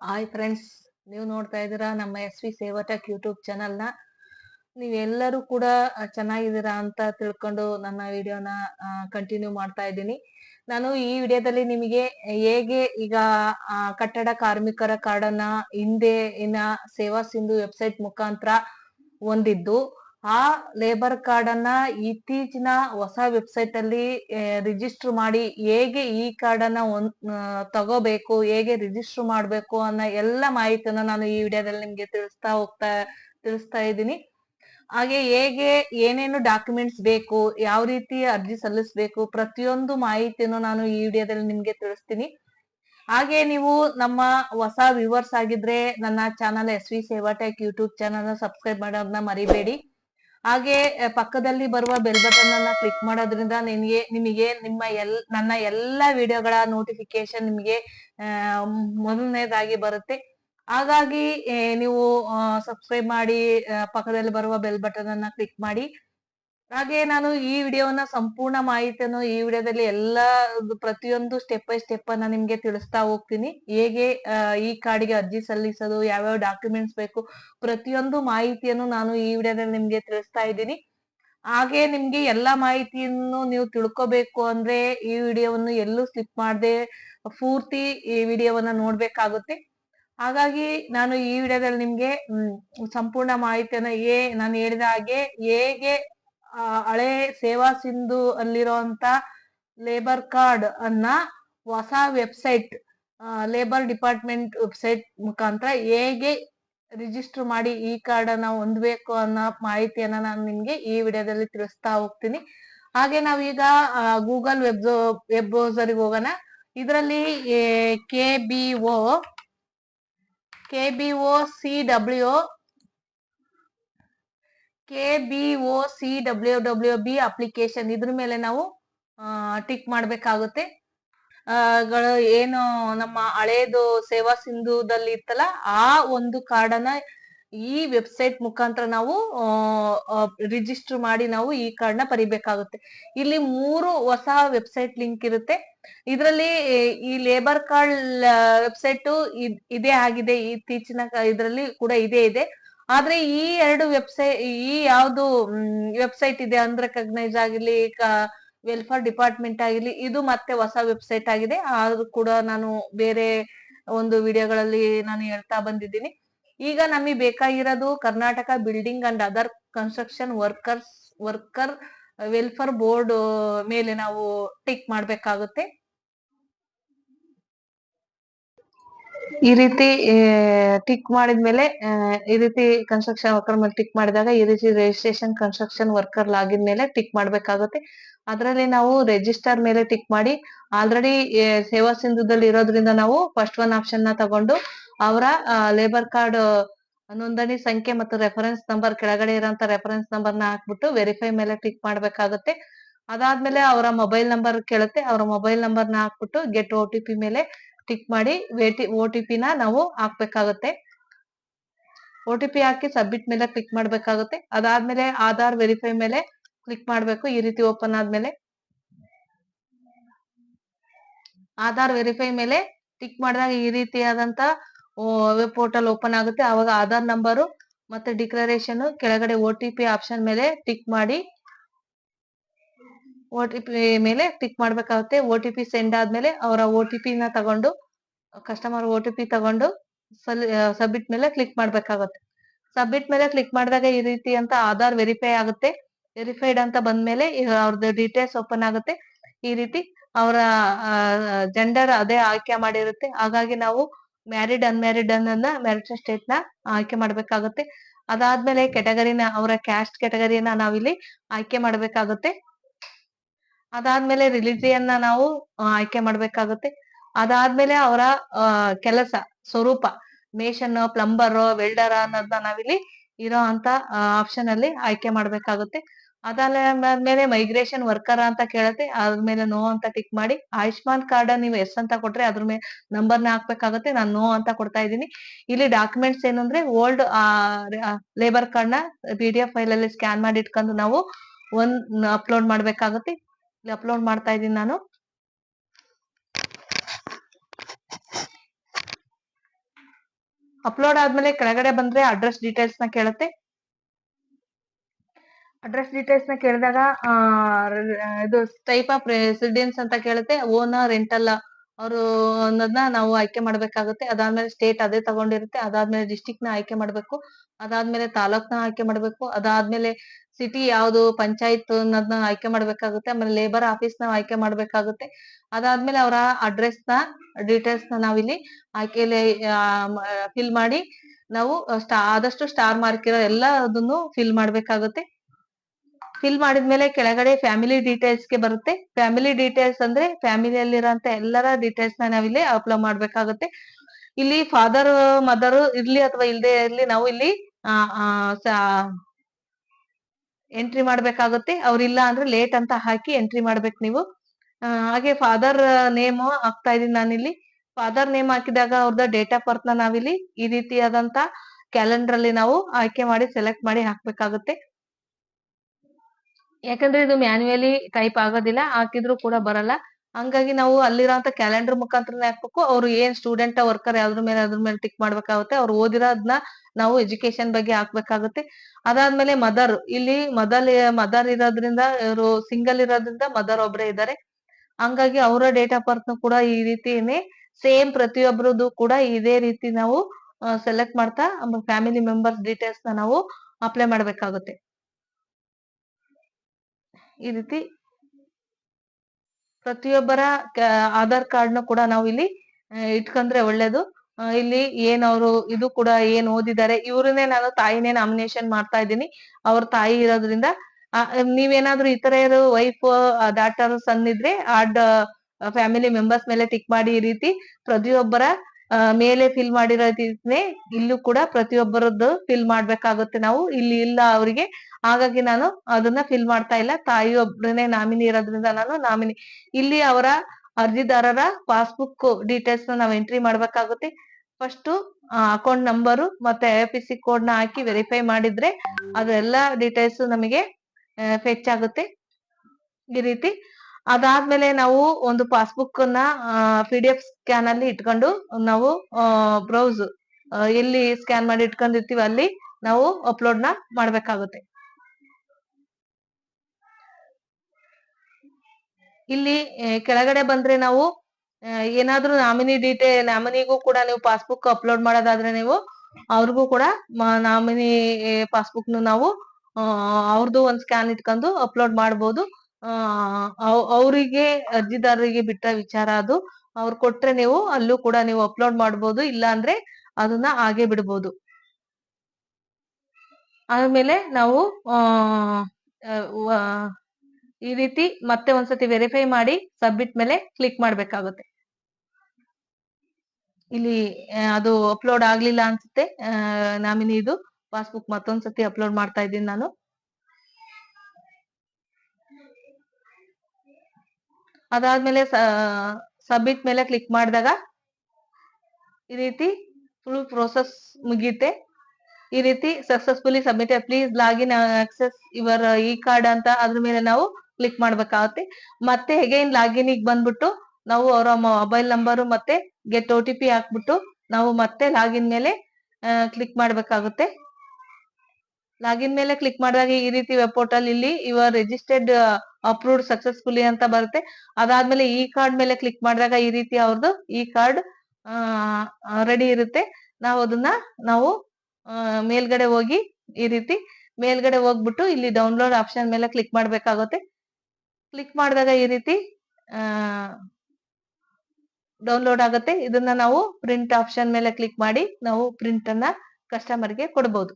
Hi friends ನೀವು ನೋಡ್ತಾ ಇದ್ದೀರಾ ನಮ್ಮ ಎಸ್ ವಿ ಸೇವಟಕ್ ಯೂಟ್ಯೂಬ್ ಚಾನಲ್ನ ನೀವೆಲ್ಲರೂ ಕೂಡ ಚೆನ್ನಾಗಿದ್ದೀರಾ ಅಂತ ತಿಳ್ಕೊಂಡು ನನ್ನ ವಿಡಿಯೋನ ಕಂಟಿನ್ಯೂ ಮಾಡ್ತಾ ಇದ್ದೀನಿ. ನಾನು ಈ ವಿಡಿಯೋದಲ್ಲಿ ನಿಮಗೆ ಹೇಗೆ ಈಗ ಕಟ್ಟಡ ಕಾರ್ಮಿಕರ ಕಾರ್ಡನ್ನ ಹಿಂದೆ ಇನ್ನ ಸೇವಾ ಸಿಂಧು ವೆಬ್ಸೈಟ್ ಮುಖಾಂತರ ಹೊಂದಿದ್ದು. ಆ ಲೇಬರ್ ಕಾರ್ಡ್ ಅನ್ನ ಇತ್ತೀಚಿನ ಹೊಸ ವೆಬ್ಸೈಟ್ ಅಲ್ಲಿ ರಿಜಿಸ್ಟರ್ ಮಾಡಿ ಹೇಗೆ ಈ ಕಾರ್ಡ್ ಅನ್ನ ತಗೋಬೇಕು, ಹೇಗೆ ರಿಜಿಸ್ಟರ್ ಮಾಡ್ಬೇಕು ಅನ್ನೋ ಎಲ್ಲ ಮಾಹಿತಿಯನ್ನ ನಾನು ಈ ವಿಡಿಯೋದಲ್ಲಿ ನಿಮ್ಗೆ ತಿಳಿಸ್ತಾ ಹೋಗ್ತಾ, ತಿಳಿಸ್ತಾ ಇದ್ದೀನಿ. ಹಾಗೆ ಹೇಗೆ ಏನೇನು ಡಾಕ್ಯುಮೆಂಟ್ಸ್ ಬೇಕು, ಯಾವ ರೀತಿ ಅರ್ಜಿ ಸಲ್ಲಿಸಬೇಕು ಪ್ರತಿಯೊಂದು ಮಾಹಿತಿಯನ್ನು ನಾನು ಈ ವಿಡಿಯೋದಲ್ಲಿ ನಿಮ್ಗೆ ತಿಳಿಸ್ತೀನಿ. ಹಾಗೆ ನೀವು ನಮ್ಮ ಹೊಸ ವ್ಯೂವರ್ಸ್ ಆಗಿದ್ರೆ ನನ್ನ channel S V Seva tech YouTube channel subscribe ಮಾಡೋದನ್ನ ಮರಿಬೇಡಿ. ಹಾಗೆ ಪಕ್ಕದಲ್ಲಿ ಬರುವ ಬೆಲ್ ಬಟನ್ ಅನ್ನ ಕ್ಲಿಕ್ ಮಾಡೋದ್ರಿಂದ ನಿಮಗೆ ನಿಮಗೆ ನಿಮ್ಮ ಎಲ್, ನನ್ನ ಎಲ್ಲ ವಿಡಿಯೋಗಳ ನೋಟಿಫಿಕೇಶನ್ ನಿಮಗೆ ಮೊದಲನೇದಾಗಿ ಬರುತ್ತೆ. ಹಾಗಾಗಿ ನೀವು ಸಬ್ಸ್ಕ್ರೈಬ್ ಮಾಡಿ ಪಕ್ಕದಲ್ಲಿ ಬರುವ ಬೆಲ್ ಬಟನ್ ಅನ್ನ ಕ್ಲಿಕ್ ಮಾಡಿ. ಹಾಗೆ ನಾನು ಈ ವಿಡಿಯೋನ ಸಂಪೂರ್ಣ ಮಾಹಿತಿಯನ್ನು ಈ ವಿಡಿಯೋದಲ್ಲಿ ಎಲ್ಲ ಪ್ರತಿಯೊಂದು ಸ್ಟೆಪ್ ಬೈ ಸ್ಟೆಪ್ ಅನ್ನ ನಿಮ್ಗೆ ತಿಳಿಸ್ತಾ ಹೋಗ್ತೀನಿ. ಹೇಗೆ ಈ ಕಾರ್ಡ್ಗೆ ಅರ್ಜಿ ಸಲ್ಲಿಸೋದು, ಯಾವ್ಯಾವ ಡಾಕ್ಯುಮೆಂಟ್ಸ್ ಬೇಕು, ಪ್ರತಿಯೊಂದು ಮಾಹಿತಿಯನ್ನು ನಾನು ಈ ವಿಡಿಯೋದಲ್ಲಿ ನಿಮ್ಗೆ ತಿಳಿಸ್ತಾ ಇದ್ದೀನಿ. ಹಾಗೆ ನಿಮ್ಗೆ ಎಲ್ಲಾ ಮಾಹಿತಿಯನ್ನು ನೀವು ತಿಳ್ಕೊಬೇಕು ಅಂದ್ರೆ ಈ ವಿಡಿಯೋವನ್ನು ಎಲ್ಲೂ ಸ್ಲಿಪ್ ಮಾಡದೆ ಪೂರ್ತಿ ಈ ವಿಡಿಯೋವನ್ನ ನೋಡ್ಬೇಕಾಗುತ್ತೆ. ಹಾಗಾಗಿ ನಾನು ಈ ವಿಡಿಯೋದಲ್ಲಿ ನಿಮ್ಗೆ ಸಂಪೂರ್ಣ ಮಾಹಿತಿಯನ್ನ ಏ ನಾನು ಹೇಳಿದ ಹಾಗೆ ಹೇಗೆ ಹಳೆ ಸೇವಾ ಸಿಂಧು ಅಲ್ಲಿರುವಂತ ಲೇಬರ್ ಕಾರ್ಡ್ ಅನ್ನ ಹೊಸ ವೆಬ್ಸೈಟ್ ಲೇಬರ್ ಡಿಪಾರ್ಟ್ಮೆಂಟ್ ವೆಬ್ಸೈಟ್ ಮುಖಾಂತರ ಹೇಗೆ ರಿಜಿಸ್ಟರ್ ಮಾಡಿ ಈ ಕಾರ್ಡ್ ಅನ್ನ ಹೊಂದ್ಬೇಕು ಅನ್ನೋ ಮಾಹಿತಿಯನ್ನ ನಾನು ನಿಮ್ಗೆ ಈ ವಿಡಿಯೋದಲ್ಲಿ ತಿಳಿಸ್ತಾ ಹೋಗ್ತೀನಿ. ಹಾಗೆ ನಾವೀಗ ಗೂಗಲ್ ವೆಬ್ ವೆಬ್ ಬ್ರೌಸರ್ಗೆ ಹೋಗೋಣ. ಇದರಲ್ಲಿ K B O K B O C W K B O C W W B application ಇದ್ರ ಮೇಲೆ ನಾವು ಟಿಕ್ ಮಾಡ್ಬೇಕಾಗುತ್ತೆ. ಗಳು, ಏನು ನಮ್ಮ ಹಳೇದು ಸೇವಾ ಸಿಂಧುದಲ್ಲಿ ಇತ್ತಲ್ಲ, ಆ ಒಂದು ಕಾರ್ಡನ್ನ ಈ ವೆಬ್ಸೈಟ್ ಮುಖಾಂತರ ನಾವು ರಿಜಿಸ್ಟರ್ ಮಾಡಿ ನಾವು ಈ ಕಾರ್ಡ್ನ ಪರಿಬೇಕಾಗುತ್ತೆ ಇಲ್ಲಿ ಮೂರು ಹೊಸ ವೆಬ್ಸೈಟ್ ಲಿಂಕ್ ಇರುತ್ತೆ. ಇದರಲ್ಲಿ, ಈ ಲೇಬರ್ ಕಾರ್ಡ್ ವೆಬ್ಸೈಟ್ ಇದೇ ಆಗಿದೆ. ಇತ್ತೀಚಿನ ಇದರಲ್ಲಿ ಕೂಡ ಇದೇ ಇದೆ. ಆದ್ರೆ ಈ ಎರಡು ವೆಬ್ಸೈಟ್ ಈ ಯಾವ್ದು ವೆಬ್ಸೈಟ್ ಇದೆ ಅನ್ರೆಕಗ್ನೈಸ್ ಆಗಿರ್ಲಿ ವೆಲ್ಫೇರ್ ಡಿಪಾರ್ಟ್ಮೆಂಟ್ ಆಗಿರ್ಲಿ, ಇದು ಮತ್ತೆ ಹೊಸ ವೆಬ್ಸೈಟ್ ಆಗಿದೆ. ಆದ್ರೂ ಕೂಡ ನಾನು ಬೇರೆ ಒಂದು ವಿಡಿಯೋಗಳಲ್ಲಿ ನಾನು ಹೇಳ್ತಾ ಬಂದಿದ್ದೀನಿ. ಈಗ ನಮಗೆ ಬೇಕಾಗಿರೋದು Karnataka building and other construction workers worker welfare board ಮೇಲೆ ನಾವು ಟಿಕ್ ಮಾಡ್ಬೇಕಾಗುತ್ತೆ. ಈ ರೀತಿ ಟಿಕ್ ಮಾಡಿದ್ಮೇಲೆ ಈ ರೀತಿ ಕನ್ಸ್ಟ್ರಕ್ಷನ್ ವರ್ಕರ್ ಮೇಲೆ ಟಿಕ್ ಮಾಡಿದಾಗ, ಈ ರೀತಿ ರಿಜಿಸ್ಟ್ರೇಷನ್ ಕನ್ಸ್ಟ್ರಕ್ಷನ್ ವರ್ಕರ್ ಲಾಗಿನ್ ಮೇಲೆ ಟಿಕ್ ಮಾಡ್ಬೇಕಾಗುತ್ತೆ. ಅದರಲ್ಲಿ ನಾವು ರಿಜಿಸ್ಟರ್ ಮೇಲೆ ಟಿಕ್ ಮಾಡಿ ಆಲ್ರೆಡಿ ಸೇವಾ ಸಿಂಧುದಲ್ಲಿ ಇರೋದ್ರಿಂದ ನಾವು ಫಸ್ಟ್ ಒನ್ ಆಪ್ಷನ್ನ ತಗೊಂಡು, ಅವರ ಲೇಬರ್ ಕಾರ್ಡ್ ನೋಂದಣಿ ಸಂಖ್ಯೆ ಮತ್ತು ರೆಫರೆನ್ಸ್ ನಂಬರ್ ಕೆಳಗಡೆ ಇರೋಂತ ರೆಫರೆನ್ಸ್ ನಂಬರ್ನ ಹಾಕ್ಬಿಟ್ಟು ವೆರಿಫೈ ಮೇಲೆ ಟಿಕ್ ಮಾಡ್ಬೇಕಾಗುತ್ತೆ. ಅದಾದ್ಮೇಲೆ ಅವರ ಮೊಬೈಲ್ ನಂಬರ್ ಕೇಳುತ್ತೆ. ಅವರ ಮೊಬೈಲ್ ನಂಬರ್ನ ಹಾಕ್ಬಿಟ್ಟು ಗೆಟ್ ಒ ಟಿ ಪಿ ಮೇಲೆ ಟಿಕ್ ಮಾಡಿ ಓ ಟಿ ಪಿನ ನಾವು ಹಾಕ್ಬೇಕಾಗತ್ತೆ. ಓ ಟಿ ಪಿ ಹಾಕಿ ಸಬ್ಮಿಟ್ ಮೇಲೆ ಕ್ಲಿಕ್ ಮಾಡ್ಬೇಕಾಗುತ್ತೆ. ಅದಾದ್ಮೇಲೆ ಆಧಾರ್ ವೆರಿಫೈ ಮೇಲೆ ಕ್ಲಿಕ್ ಮಾಡ್ಬೇಕು. ಈ ರೀತಿ ಓಪನ್ ಆದ್ಮೇಲೆ. ಆಧಾರ್ ವೆರಿಫೈ ಮೇಲೆ ಟಿಕ್ ಮಾಡಿದಾಗ ಈ ರೀತಿಯಾದಂತ ವೆಬ್ ಪೋರ್ಟಲ್ ಓಪನ್ ಆಗುತ್ತೆ. ಅವಾಗ ಆಧಾರ್ ನಂಬರು ಮತ್ತೆ ಡಿಕ್ಲರೇಷನ್ ಕೆಳಗಡೆ ಓ ಟಿ ಪಿ ಆಪ್ಷನ್ ಮೇಲೆ ಟಿಕ್ ಮಾಡಿ ಒ ಮೇಲೆ ಟಿಕ್ ಮಾಡ್ಬೇಕಾಗುತ್ತೆ. ಒ ಟಿ ಪಿ ಸೆಂಡ್ ಆದ್ಮೇಲೆ ಅವರ ಒ ನ ತಗೊಂಡು ಕಸ್ಟಮರ್ ಒ ಟಿ ತಗೊಂಡು ಸಬ್ಮಿಟ್ ಮೇಲೆ ಕ್ಲಿಕ್ ಮಾಡ್ಬೇಕಾಗುತ್ತೆ. ಸಬ್ಮಿಟ್ ಮೇಲೆ ಕ್ಲಿಕ್ ಮಾಡಿದಾಗ ಈ ರೀತಿ ಅಂತ ಆಧಾರ್ ವೆರಿಫೈ ಆಗುತ್ತೆ. ವೆರಿಫೈಡ್ ಅಂತ ಬಂದ್ಮೇಲೆ ಅವ್ರದ್ದು ಡೀಟೇಲ್ಸ್ ಓಪನ್ ಆಗುತ್ತೆ. ಈ ರೀತಿ ಅವರ ಜೆಂಡರ್ ಅದೇ ಆಯ್ಕೆ ಮಾಡಿರುತ್ತೆ. ಹಾಗಾಗಿ ನಾವು ಮ್ಯಾರಿಡ್ ಅನ್ಮ್ಯಾರಿಡ್ ಅನ್ನ ಮ್ಯಾರಿಡ್ ಸ್ಟೇಟ್ನ ಆಯ್ಕೆ ಮಾಡ್ಬೇಕಾಗುತ್ತೆ. ಅದಾದ್ಮೇಲೆ ಕೆಟಗರಿನ ಅವರ ಕ್ಯಾಸ್ಟ್ ಕೆಟಗರಿನ ನಾವಿಲ್ಲಿ ಆಯ್ಕೆ ಮಾಡ್ಬೇಕಾಗುತ್ತೆ. ಅದಾದ್ಮೇಲೆ ರಿಲಿಜಿಯನ್ನ ನಾವು ಆಯ್ಕೆ ಮಾಡ್ಬೇಕಾಗುತ್ತೆ. ಅದಾದ್ಮೇಲೆ ಅವರ ಕೆಲಸ, ಸ್ವರೂಪ, ಮೇಷನ್, ಪ್ಲಂಬರ್, ವೆಲ್ಡರ್ ಅನ್ನೋದನ್ನ ನಾವಿಲ್ಲಿ ಇರೋ ಅಂತ ಆಪ್ಷನ್ ಅಲ್ಲಿ ಆಯ್ಕೆ ಮಾಡ್ಬೇಕಾಗುತ್ತೆ. ಅದಾದ್ಮೇಲೆ ಮೈಗ್ರೇಷನ್ ವರ್ಕರ್ ಅಂತ ಕೇಳುತ್ತೆ. ಅದ್ರ ಮೇಲೆ ನೋ ಅಂತ ಟಿಕ್ ಮಾಡಿ, ಆಯುಷ್ಮಾನ್ ಕಾರ್ಡ್ ನೀವು ಎಸ್ ಅಂತ ಕೊಟ್ರೆ ಅದ್ರ ಮೇಲೆ ನಂಬರ್ನ ಹಾಕ್ಬೇಕಾಗುತ್ತೆ. ನಾನು ನೋ ಅಂತ ಕೊಡ್ತಾ ಇದ್ದೀನಿ. ಇಲ್ಲಿ ಡಾಕ್ಯುಮೆಂಟ್ಸ್ ಏನಂದ್ರೆ ಓಲ್ಡ್ ಲೇಬರ್ ಕಾರ್ಡ್ನ ಪಿ ಡಿ ಫೈಲ್ ಅಲ್ಲಿ ಸ್ಕ್ಯಾನ್ ಮಾಡಿ ಇಟ್ಕೊಂಡು ನಾವು ಒಂದ್ ಅಪ್ಲೋಡ್ ಮಾಡ್ಬೇಕಾಗುತ್ತೆ. ಇಲ್ಲಿ ಅಪ್ಲೋಡ್ ಮಾಡ್ತಾ ಇದ್ದೀನಿ ನಾನು. ಅಪ್ಲೋಡ್ ಆದ್ಮೇಲೆ ಕೆಳಗಡೆ ಬಂದ್ರೆ ಅಡ್ರೆಸ್ ಡೀಟೇಲ್ಸ್ನ ಕೇಳುತ್ತೆ. ಅಡ್ರೆಸ್ ಡೀಟೇಲ್ಸ್ನ ಕೇಳಿದಾಗ ಇದು ಟೈಪ್ ಆಫ್ ರೆಸಿಡೆನ್ಸ್ ಅಂತ ಕೇಳುತ್ತೆ ಓನ ರೆಂಟಲ್ ಅವರು ಅನ್ನೋದನ್ನ ನಾವು ಆಯ್ಕೆ ಮಾಡ್ಬೇಕಾಗುತ್ತೆ. ಅದಾದ್ಮೇಲೆ ಸ್ಟೇಟ್ ಅದೇ ತಗೊಂಡಿರುತ್ತೆ. ಅದಾದ್ಮೇಲೆ ಡಿಸ್ಟಿಕ್ನ ಆಯ್ಕೆ ಮಾಡ್ಬೇಕು. ಅದಾದ್ಮೇಲೆ ತಾಲೂಕ್ನ ಆಯ್ಕೆ ಮಾಡ್ಬೇಕು. ಅದಾದ್ಮೇಲೆ ಸಿಟಿ ಯಾವ್ದು ಪಂಚಾಯತ್ ಅನ್ನೋದನ್ನ ಆಯ್ಕೆ ಮಾಡ್ಬೇಕಾಗುತ್ತೆ, ಆಮೇಲೆ ಲೇಬರ್ ಆಫೀಸ್ನ ಆಯ್ಕೆ ಮಾಡ್ಬೇಕಾಗುತ್ತೆ. ಅದಾದ್ಮೇಲೆ ಅವರ ಅಡ್ರೆಸ್ನ ಡೀಟೇಲ್ಸ್ನ ನಾವಿಲ್ಲಿ ಆಯ್ಕೆಯಲ್ಲಿ ಫಿಲ್ ಮಾಡಿ ನಾವು ಆದಷ್ಟು ಸ್ಟಾರ್ ಮಾರ್ಕ್ ಇರೋ ಎಲ್ಲ ಅದನ್ನು ಫಿಲ್ ಮಾಡ್ಬೇಕಾಗುತ್ತೆ. ಫಿಲ್ ಮಾಡಿದ್ಮೇಲೆ ಕೆಳಗಡೆ ಫ್ಯಾಮಿಲಿ ಡೀಟೇಲ್ಸ್ಗೆ ಬರುತ್ತೆ. ಫ್ಯಾಮಿಲಿ ಡೀಟೇಲ್ಸ್ ಅಂದ್ರೆ ಫ್ಯಾಮಿಲಿಯಲ್ಲಿರೋಂತ ಎಲ್ಲರ ಡೀಟೇಲ್ಸ್ನ ನಾವಿಲ್ಲಿ ಅಪ್ಲೋಡ್ ಮಾಡ್ಬೇಕಾಗುತ್ತೆ. ಇಲ್ಲಿ ಫಾದರ್ ಮದರ್ ಇರ್ಲಿ ಅಥವಾ ಇಲ್ದೇ ಇರ್ಲಿ ನಾವು ಇಲ್ಲಿ ಎಂಟ್ರಿ ಮಾಡ್ಬೇಕಾಗುತ್ತೆ. ಅವ್ರಿಲ್ಲ ಅಂದ್ರೆ ಲೇಟ್ ಅಂತ ಹಾಕಿ ಎಂಟ್ರಿ ಮಾಡ್ಬೇಕು ನೀವು. ಹಾಗೆ ಫಾದರ್ ನೇಮ್ ಹಾಕ್ತಾ ಇದೀನಿ ನಾನಿಲ್ಲಿ. ಫಾದರ್ ನೇಮ್ ಹಾಕಿದಾಗ ಅವ್ರದ್ದು ಡೇಟ್ ಆಫ್ ಬರ್ತ್ನ ನಾವಿಲ್ಲಿ ಈ ರೀತಿಯಾದಂತ ಕ್ಯಾಲೆಂಡರ್ ಅಲ್ಲಿ ನಾವು ಆಯ್ಕೆ ಮಾಡಿ ಸೆಲೆಕ್ಟ್ ಮಾಡಿ ಹಾಕ್ಬೇಕಾಗುತ್ತೆ. ಯಾಕಂದ್ರೆ ಇದು ಮ್ಯಾನ್ಯುಯಲಿ ಟೈಪ್ ಆಗೋದಿಲ್ಲ, ಹಾಕಿದ್ರು ಕೂಡ ಬರಲ್ಲ. ಹಂಗಾಗಿ ನಾವು ಅಲ್ಲಿರೋಂತ ಕ್ಯಾಲೆಂಡರ್ ಮುಖಾಂತರನೇ ಹಾಕ್ಬೇಕು. ಅವ್ರು ಏನ್ ಸ್ಟೂಡೆಂಟ್ ವರ್ಕರ್ ಯಾವ್ದ್ರ ಮೇಲೆ ಅದ್ರ ಮೇಲೆ ಟಿಕ್ ಮಾಡ್ಬೇಕಾಗುತ್ತೆ, ಅವ್ರು ಓದಿರೋದ್ನ ನಾವು ಎಜುಕೇಶನ್ ಬಗ್ಗೆ ಹಾಕ್ಬೇಕಾಗುತ್ತೆ. ಅದಾದ್ಮೇಲೆ ಮದರ್ ಇಲ್ಲಿ ಮದರ್ ಮದರ್ ಇರೋದ್ರಿಂದ, ಇವರು ಸಿಂಗಲ್ ಇರೋದ್ರಿಂದ ಮದರ್ ಒಬ್ರೇ ಇದ್ದಾರೆ ಹಂಗಾಗಿ ಅವರ ಡೇಟ್ ಆಫ್ ಬರ್ತ್ ಕೂಡ ಈ ರೀತಿನೇ ಸೇಮ್ ಪ್ರತಿಯೊಬ್ಬರದ್ದು ಕೂಡ ಇದೇ ರೀತಿ ನಾವು ಸೆಲೆಕ್ಟ್ ಮಾಡ್ತಾ ಫ್ಯಾಮಿಲಿ ಮೆಂಬರ್ಸ್ ಡೀಟೇಲ್ಸ್ ನಾವು ಅಪ್ಲೈ ಮಾಡ್ಬೇಕಾಗುತ್ತೆ. ಈ ರೀತಿ ಪ್ರತಿಯೊಬ್ಬರ ಆಧಾರ್ ಕಾರ್ಡ್ನ ಕೂಡ ನಾವು ಇಲ್ಲಿ ಇಟ್ಕೊಂಡ್ರೆ ಒಳ್ಳೇದು. ಇಲ್ಲಿ ಏನ್ ಅವರು ಇದು ಕೂಡ ಏನ್ ಓದಿದ್ದಾರೆ ಇವ್ರನ್ನೇ ನಾನು ತಾಯಿನೇ ನಾಮಿನೇಷನ್ ಮಾಡ್ತಾ ಇದ್ದೀನಿ. ಅವ್ರ ತಾಯಿ ಇರೋದ್ರಿಂದ ನೀವೇನಾದ್ರೂ ಇತರ ವೈಫ್ ಡಾಟರ್ ಸನ್ ಇದ್ರೆ ಆಡ್ ಫ್ಯಾಮಿಲಿ ಮೆಂಬರ್ಸ್ ಮೇಲೆ ಟಿಕ್ ಮಾಡಿ ಈ ರೀತಿ ಪ್ರತಿಯೊಬ್ಬರ ಮೇಲೆ ಫಿಲ್ ಮಾಡಿರೋದನ್ನೇ ಇಲ್ಲೂ ಕೂಡ ಪ್ರತಿಯೊಬ್ಬರದ್ದು ಫಿಲ್ ಮಾಡ್ಬೇಕಾಗುತ್ತೆ ನಾವು. ಇಲ್ಲಿ ಇಲ್ಲ ಅವರಿಗೆ. ಹಾಗಾಗಿ ನಾನು ಅದನ್ನ ಫಿಲ್ ಮಾಡ್ತಾ ಇಲ್ಲ. ತಾಯಿ ಒಬ್ರನ್ನೇ ನಾಮಿನಿ ಇರೋದ್ರಿಂದ ನಾನು ನಾಮಿನಿ. ಇಲ್ಲಿ ಅವರ ಅರ್ಜಿದಾರರ ಪಾಸ್ಬುಕ್ ಡೀಟೇಲ್ಸ್ನ ನಾವು ಎಂಟ್ರಿ ಮಾಡ್ಬೇಕಾಗುತ್ತೆ. ಫಸ್ಟ್ ಅಕೌಂಟ್ ನಂಬರು ಮತ್ತೆ ಐ ಎಫ್ ಸಿ ಕೋಡ್ನ ಹಾಕಿ ವೆರಿಫೈ ಮಾಡಿದ್ರೆ ಅದೆಲ್ಲ ಡೀಟೇಲ್ಸ್ ನಮಗೆ ಫೆಚ್ ಆಗುತ್ತೆ. ಈ ರೀತಿ. ಅದಾದ್ಮೇಲೆ ನಾವು ಒಂದು ಪಾಸ್ಬುಕ್ನ ಪಿ ಡಿ ಎಫ್ ಸ್ಕ್ಯಾನ್ ಅಲ್ಲಿ ಇಟ್ಕೊಂಡು ನಾವು ಬ್ರೌಸ್ ಎಲ್ಲಿ ಸ್ಕ್ಯಾನ್ ಮಾಡಿ ಇಟ್ಕೊಂಡಿರ್ತೀವಿ ಅಲ್ಲಿ ನಾವು ಅಪ್ಲೋಡ್ನ ಮಾಡ್ಬೇಕಾಗುತ್ತೆ. ಇಲ್ಲಿ ಕೆಳಗಡೆ ಬಂದ್ರೆ ನಾವು ಏನಾದ್ರು ನಾಮಿನಿ ಡೀಟೇಲ್ ನಾಮಿನಿಗೂ ಕೂಡ ನೀವು ಪಾಸ್ಬುಕ್ ಅಪ್ಲೋಡ್ ಮಾಡೋದಾದ್ರೆ ನೀವು ಅವ್ರಿಗೂ ಕೂಡ ನಾಮಿನಿ ಪಾಸ್ಬುಕ್ ನಾವು ಅವ್ರದ್ದು ಒಂದ್ ಸ್ಕ್ಯಾನ್ ಇಟ್ಕೊಂಡು ಅಪ್ಲೋಡ್ ಮಾಡ್ಬೋದು. ಅವರಿಗೆ ಅರ್ಜಿದಾರರಿಗೆ ಬಿಟ್ಟ ವಿಚಾರ ಅದು. ಅವ್ರು ಕೊಟ್ರೆ ನೀವು ಅಲ್ಲೂ ಕೂಡ ನೀವು ಅಪ್ಲೋಡ್ ಮಾಡ್ಬೋದು ಇಲ್ಲ ಅಂದ್ರೆ ಅದನ್ನ ಹಾಗೆ ಬಿಡ್ಬೋದು. ಆಮೇಲೆ ನಾವು ಆ ಆ, ಈ ರೀತಿ ಮತ್ತೆ ಒಂದ್ಸತಿ ವೆರಿಫೈ ಮಾಡಿ ಸಬ್ಮಿಟ್ ಮೇಲೆ ಕ್ಲಿಕ್ ಮಾಡ್ಬೇಕಾಗುತ್ತೆ. ಇಲ್ಲಿ ಅದು ಅಪ್ಲೋಡ್ ಆಗ್ಲಿಲ್ಲ ಅನ್ಸುತ್ತೆ. ನಾಮಿನಿ ಇದು ಪಾಸ್ಬುಕ್ ಮತ್ತೊಂದ್ಸತಿ ಅಪ್ಲೋಡ್ ಮಾಡ್ತಾ ಇದ್ದೀನಿ ನಾನು. ಅದಾದ್ಮೇಲೆ ಸಬ್ಮಿಟ್ ಮೇಲೆ ಕ್ಲಿಕ್ ಮಾಡಿದಾಗ ಈ ರೀತಿ ಫುಲ್ ಪ್ರೋಸೆಸ್ ಮುಗಿಯುತ್ತೆ. ಈ ರೀತಿ successfully submit please login access ಇವರ್ E card ಅಂತ ಅದ್ರ ಮೇಲೆ ನಾವು ಕ್ಲಿಕ್ ಮಾಡ್ಬೇಕಾಗುತ್ತೆ. ಮತ್ತೆ ಅಗೈನ್ ಲಾಗಿನ್ಗೆ ಬಂದ್ಬಿಟ್ಟು ನಾವು ಅವರ ಮೊಬೈಲ್ ನಂಬರು ಮತ್ತೆ ಗೆಟ್ ಒ ಟಿ ಪಿ ಹಾಕ್ಬಿಟ್ಟು ನಾವು ಮತ್ತೆ ಲಾಗಿನ್ ಮೇಲೆ ಕ್ಲಿಕ್ ಮಾಡ್ಬೇಕಾಗುತ್ತೆ. ಲಾಗಿನ್ ಮೇಲೆ ಕ್ಲಿಕ್ ಮಾಡಿದಾಗ ಈ ರೀತಿ ವೆಬ್ ಪೋರ್ಟಲ್ ಇಲ್ಲಿ ಇವರ್ ರಿಜಿಸ್ಟರ್ಡ್ ಅಪ್ರೂವ್ಡ್ ಸಕ್ಸಸ್ಫುಲಿ ಅಂತ ಬರುತ್ತೆ. ಅದಾದ್ಮೇಲೆ ಈ ಕಾರ್ಡ್ ಮೇಲೆ ಕ್ಲಿಕ್ ಮಾಡಿದಾಗ ಈ ರೀತಿ ಅವ್ರದ್ದು ಈ ಕಾರ್ಡ್ ರೆಡಿ ಇರುತ್ತೆ. ನಾವು ಅದನ್ನ, ನಾವು ಮೇಲ್ಗಡೆ ಹೋಗಿ ಈ ರೀತಿ ಮೇಲ್ಗಡೆ ಹೋಗ್ಬಿಟ್ಟು ಇಲ್ಲಿ ಡೌನ್ಲೋಡ್ ಆಪ್ಷನ್ ಮೇಲೆ ಕ್ಲಿಕ್ ಮಾಡ್ಬೇಕಾಗುತ್ತೆ. ಕ್ಲಿಕ್ ಮಾಡಿದಾಗ ಈ ರೀತಿ ಡೌನ್ಲೋಡ್ ಆಗುತ್ತೆ. ಇದನ್ನ ನಾವು ಪ್ರಿಂಟ್ ಆಪ್ಷನ್ ಮೇಲೆ ಕ್ಲಿಕ್ ಮಾಡಿ ನಾವು ಪ್ರಿಂಟ್ ಅನ್ನ ಕಸ್ಟಮರ್ಗೆ ಕೊಡಬಹುದು